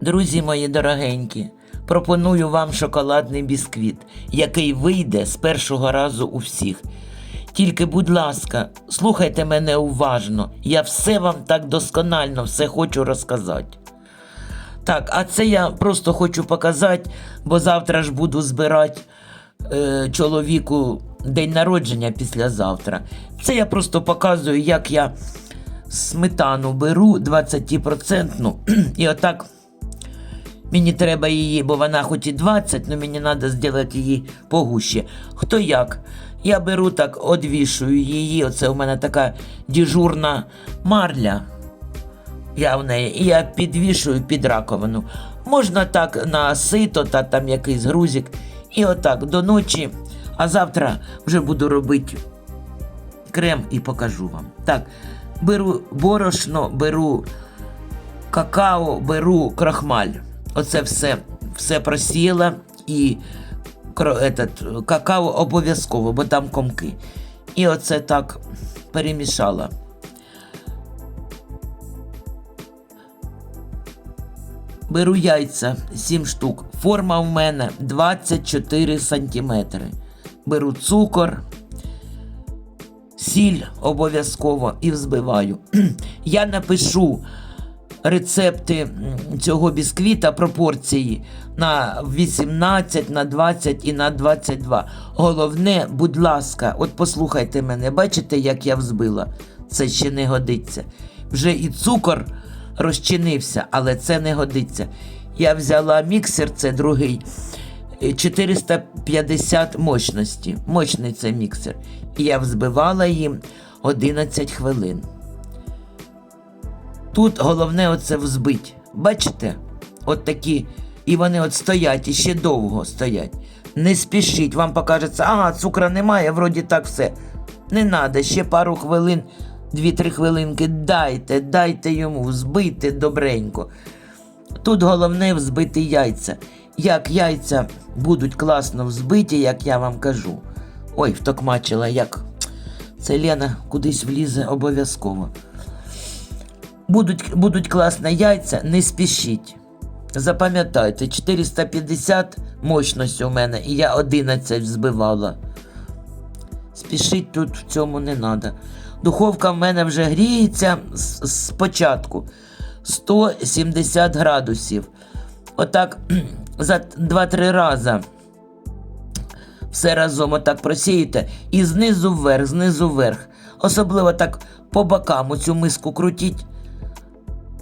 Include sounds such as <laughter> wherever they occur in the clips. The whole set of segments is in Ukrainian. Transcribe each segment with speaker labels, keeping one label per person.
Speaker 1: Друзі мої дорогенькі, пропоную вам шоколадний бісквіт, який вийде з першого разу у всіх. Тільки, будь ласка, слухайте мене уважно, я все вам так досконально все хочу розказати. Так, а це я просто хочу показати, бо завтра ж буду збирати е, чоловіку день народження післязавтра. Це я просто показую, як я сметану беру 20% <clears throat> і отак Мені треба її, бо вона хоч і 20, але мені треба зробити її погуще. Хто як? Я беру так, одвішую її. Оце у мене така діжурна марля. Я в неї, і я підвішую під раковину. Можна так на сито та там якийсь грузик. І отак до ночі. А завтра вже буду робити крем і покажу вам. Так, беру борошно, беру какао, беру крахмаль. Оце все, все просіяла і этот, какао обов'язково, бо там комки. І оце так перемішала. Беру яйця 7 штук. Форма в мене 24 сантиметри. Беру цукор, сіль обов'язково і взбиваю. <clears throat> Я напишу рецепти цього бісквіта пропорції на 18, на 20 і на 22. Головне, будь ласка, от послухайте мене, бачите, як я взбила? Це ще не годиться. Вже і цукор розчинився, але це не годиться. Я взяла міксер, це другий. е, 450 мощності. Мощний це міксер. І я взбивала їм 11 хвилин. Тут головне оце взбить. Бачите? От такі. І вони от стоять і ще довго стоять. Не спішіть, вам покажеться, ага, цукра немає, вроді так все. Не треба, ще пару хвилин, 2-3 хвилинки дайте, дайте йому, взбийте добренько. Тут головне взбити яйця. Як яйця будуть класно взбиті, як я вам кажу. Ой, втокмачила, як. Це Лена кудись влізе обов'язково. Будуть, будуть класні яйця, не спішіть. Запам'ятайте, 450 мощності у мене, і я 11 взбивала. Спішить тут в цьому не треба. Духовка в мене вже гріється спочатку 170 градусів. Отак за 2-3 рази все разом отак просієте і знизу вверх, знизу вверх. Особливо так по бокам оцю миску крутіть,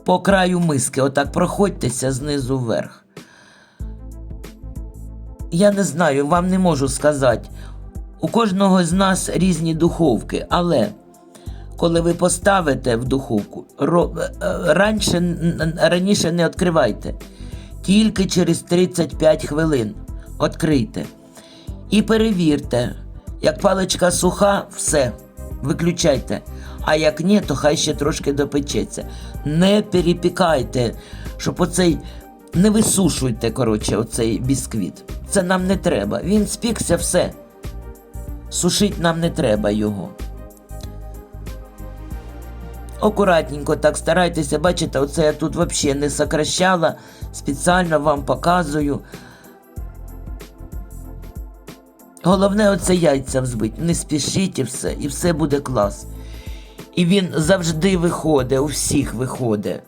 Speaker 1: по краю миски, отак проходьтеся знизу вверх. Я не знаю, вам не можу сказати. У кожного з нас різні духовки, але коли ви поставите в духовку, е, е, раніше, раніше не відкривайте. Тільки через 35 хвилин відкрийте. І перевірте, як паличка суха, все, виключайте. А як ні, то хай ще трошки допечеться. Не перепікайте, щоб оцей. Не висушуйте, коротше, оцей бісквіт. Це нам не треба. Він спікся все. Сушить нам не треба його. Акуратненько так старайтеся, бачите, оце я тут взагалі не сокращала, спеціально вам показую. Головне оце яйця взбить. Не спішіть і все, і все буде клас. І він завжди виходить, у всіх виходить.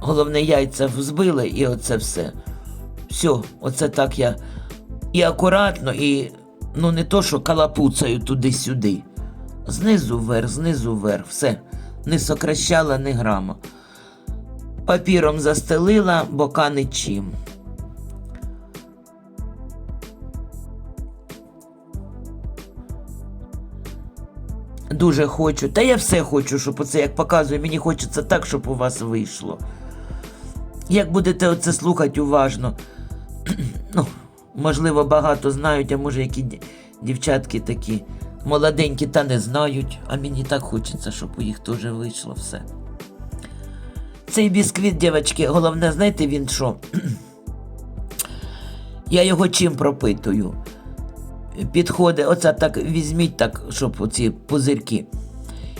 Speaker 1: Головне, яйця взбили і оце все. Все, оце так я і акуратно, і ну не то, що калапуцаю туди-сюди. Знизу вверх, знизу вверх, все. Не сокращала ні грама. Папіром застелила, бока нічим. Дуже хочу. Та я все хочу, щоб оце як показую, мені хочеться так, щоб у вас вийшло. Як будете оце слухати уважно, <clears throat> ну, можливо, багато знають, а може які дівчатки такі молоденькі та не знають, а мені так хочеться, щоб у їх теж вийшло все. Цей бісквіт, дівчатки, головне, знаєте він що? <clears throat> Я його чим пропитую? Підходить, оце так візьміть так, щоб оці пузирки.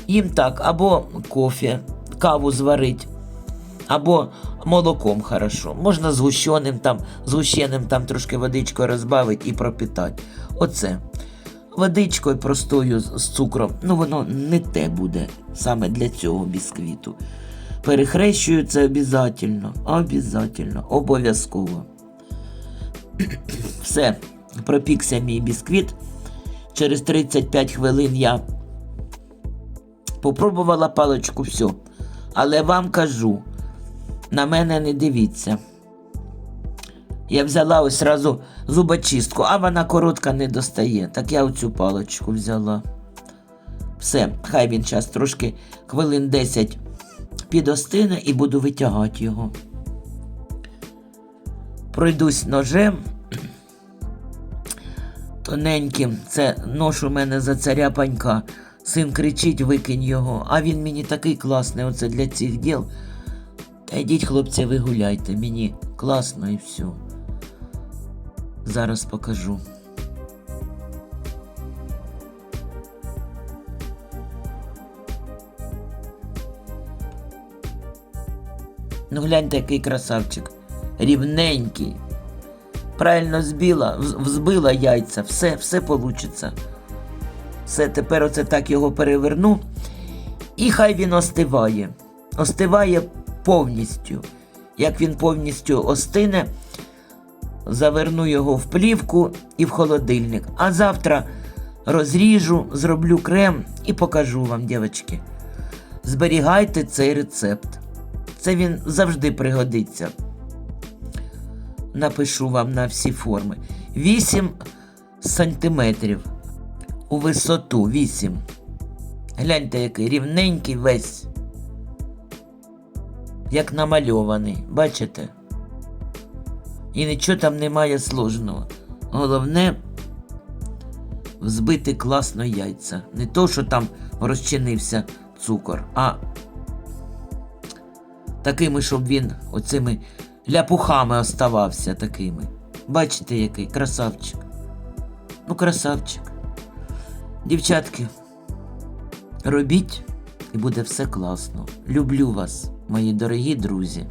Speaker 1: Їм так, або кофе, каву зварить, Або молоком хорошо. Можна згущеним там, згущеним там трошки водичкою розбавити і пропітати. Оце. Водичкою простою з цукром, ну воно не те буде саме для цього бісквіту. Перехрещую це обов'язательно, обов'язательно, обов'язково. <clears throat> Все, пропікся мій бісквіт. Через 35 хвилин я попробувала паличку, все. Але вам кажу, на мене не дивіться. Я взяла ось сразу зубочистку, а вона коротка не достає. Так я оцю паличку взяла. Все, хай він зараз трошки хвилин 10 підостине і буду витягати його. Пройдусь ножем. Тоненьким, це нож у мене за царя панька. Син кричить, викинь його, а він мені такий класний оце для цих діл. Та йдіть, хлопці, ви гуляйте, мені класно і все. Зараз покажу. Ну гляньте, який красавчик. Рівненький. Правильно збила, взбила яйця, все, все получиться. Все, тепер оце так його переверну. І хай він остиває. Остиває повністю. Як він повністю остине, заверну його в плівку і в холодильник. А завтра розріжу, зроблю крем і покажу вам, дівчатки. Зберігайте цей рецепт. Це він завжди пригодиться. Напишу вам на всі форми. 8 сантиметрів у висоту 8. Гляньте, який рівненький весь. Як намальований, бачите? І нічого там немає сложного. Головне взбити класно яйця. Не то, що там розчинився цукор, а такими, щоб він оцими ляпухами оставався такими. Бачите, який красавчик. Ну, красавчик. Дівчатки, робіть і буде все класно. Люблю вас, мої дорогі друзі.